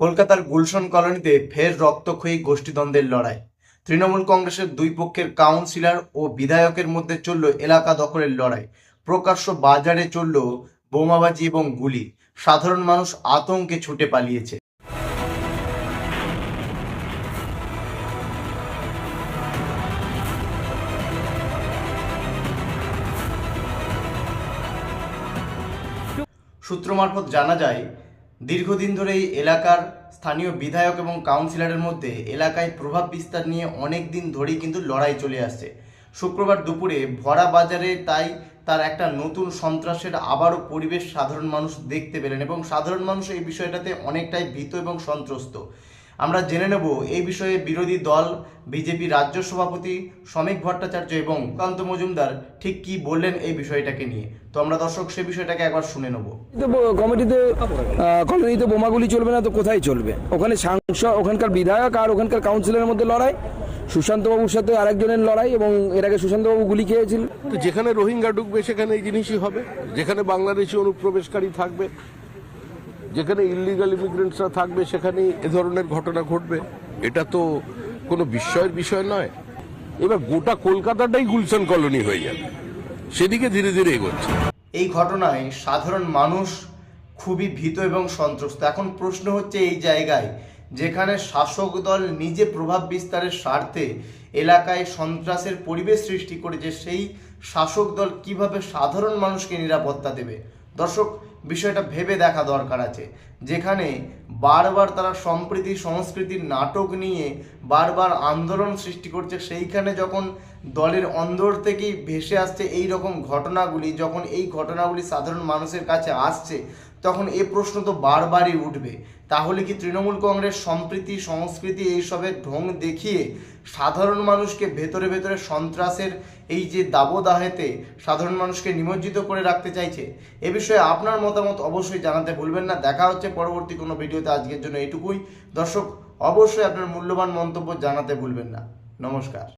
কলকাতার গুলশন কলোনিতে ফের রক্তক্ষয়ী গোষ্ঠীদ্বন্দ্বের লড়াই। তৃণমূল কংগ্রেসের দুই পক্ষের কাউন্সিলর ও বিধায়কের মধ্যে চলল এলাকা দখলের লড়াই। প্রকাশ্য বাজারে চলল বোমাবাজি এবং গুলি। সাধারণ মানুষ আতঙ্কে ছুটে পালিয়েছে। সূত্র মারফত জানা যায় দীর্ঘদিন ধরে এই এলাকার স্থানীয় বিধায়ক এবং কাউন্সিলরের মধ্যে এলাকায় প্রভাব বিস্তার নিয়ে অনেক দিন ধরেই কিন্তু লড়াই চলে আসছে। শুক্রবার দুপুরে ভরা বাজারে তাই তার একটা নতুন সন্ত্রাসের আবারও পরিবেশ সাধারণ মানুষ দেখতে পেলেন এবং সাধারণ মানুষ এই বিষয়টাতে অনেকটাই ভীত এবং সন্ত্রস্ত। আমরা জেনে নেব এই বিষয়ে বিরোধী দল বিজেপি রাজ্য সভাপতি শ্রমিক ভট্টাচার্য এবং কান্ত মজুমদার ঠিক কি বললেন এই বিষয়টাকে নিয়ে। তো আমরা দর্শক সেই বিষয়টাকে একবার শুনে নেব। কমিটিতে কলোনিতে বোমাগুলি চলবে না তো কোথায় চলবে? ওখানে সাংসদ ওখানকার বিধায়ক আর ওখানকার কাউন্সিলরের মধ্যে লড়াই সুশান্ত বাবুর সাথে আরেকজনের লড়াই এবং এর আগে সুশান্ত বাবু গুলি খেয়েছিল। তো যেখানে রোহিঙ্গা ঢুকবে সেখানে এই জিনিসই হবে। যেখানে বাংলাদেশি অনুপ্রবেশকারী থাকবে যেখানে ইলিগাল ইমিগ্রেন্টসরা থাকবে সেখানে এ ধরনের ঘটনা ঘটবে। এটা তো কোনো বিস্ময়ের বিষয় নয়। এবার গোটা কলকাতাটাই গুলশান কলোনি হয়ে যাবে। সেদিকে ধীরে ধীরে এগোচ্ছে। এই ঘটনায় সাধারণ মানুষ খুবই ভীত এবং সন্ত্রস্ত। এখন প্রশ্ন হচ্ছে এই জায়গায়, যেখানে শাসক দল নিজে প্রভাব বিস্তারের স্বার্থে এলাকায় সন্ত্রাসের পরিবেশ সৃষ্টি করেছে, সেই শাসক দল কীভাবে সাধারণ মানুষকে নিরাপত্তা দেবে? দর্শক, বিষয়টা ভেবে দেখা দরকার আছে। যেখানে বারবার তারা সম্প্রীতি সংস্কৃতির নাটক নিয়ে বারবার আন্দোলন সৃষ্টি করছে, সেইখানে যখন দলের অন্দর থেকেই ভেসে আসছে এই রকম ঘটনাগুলি, যখন এই ঘটনাগুলি সাধারণ মানুষের কাছে আসছে তখন এ প্রশ্ন তো বারবারই উঠবে। তাহলে কি তৃণমূল কংগ্রেস সম্প্রীতি, সংস্কৃতি এইসবের ঢং দেখিয়ে সাধারণ মানুষকে ভেতরে ভেতরে সন্ত্রাসের এই যে দাবদাহেতে সাধারণ মানুষকে নিমজ্জিত করে রাখতে চাইছে, এ বিষয়ে আপনার মতামত অবশ্যই জানাতে ভুলবেন না। দেখা হচ্ছে পরবর্তী কোনো ভিডিওতে। আজকের জন্য এটুকুই। দর্শক, অবশ্যই আপনার মূল্যবান মন্তব্য জানাতে ভুলবেন না। নমস্কার।